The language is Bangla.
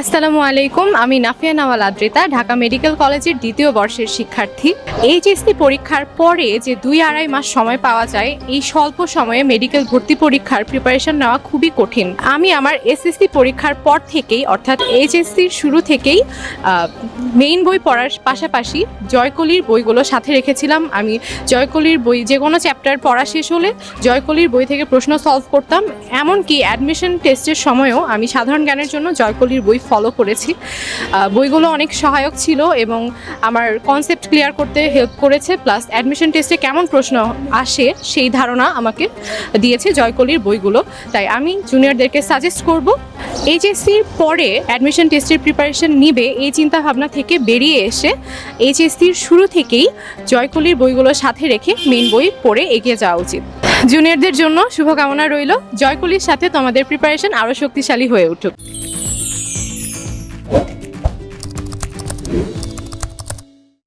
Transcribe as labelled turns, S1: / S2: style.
S1: আসসালামু আলাইকুম, আমি নাফিয়া নাওয়াল আদ্রিতা, ঢাকা মেডিকেল কলেজের দ্বিতীয় বর্ষের শিক্ষার্থী। এইচএসসি পরীক্ষার পরে যে দুই আড়াই মাস সময় পাওয়া যায়, এই স্বল্প সময়ে মেডিকেল ভর্তি পরীক্ষার প্রিপারেশন নেওয়া খুবই কঠিন। আমি আমার এসএসসি পরীক্ষার পর থেকেই, অর্থাৎ এইচএসসির শুরু থেকেই মেইন বই পড়ার পাশাপাশি জয়কলির বইগুলো সাথে রেখেছিলাম। আমি জয়কলির বই যে কোনো চ্যাপ্টার পড়া শেষ হলে জয়কলির বই থেকে প্রশ্ন সলভ করতাম। এমনকি অ্যাডমিশন টেস্টের সময়ও আমি সাধারণ জ্ঞানের জন্য জয়কলির বই ফলো করেছি। বইগুলো অনেক সহায়ক ছিল এবং আমার কনসেপ্ট ক্লিয়ার করতে হেল্প করেছে প্লাস অ্যাডমিশন টেস্টে কেমন প্রশ্ন আসে সেই ধারণা আমাকে দিয়েছে জয়কলির বইগুলো। তাই আমি জুনিয়রদেরকে সাজেস্ট করব এইচএসসির পরে অ্যাডমিশন টেস্টের প্রিপারেশন নিবে এই চিন্তা ভাবনা থেকে বেরিয়ে এসে এইচএসসির শুরু থেকেই জয়কলির বইগুলো সাথে রেখে মেন বই পড়ে এগিয়ে যাওয়া উচিত। জুনিয়রদের জন্য শুভকামনা রইল। জয়কলির সাথে তোমাদের প্রিপারেশন আরও শক্তিশালী হয়ে উঠুক।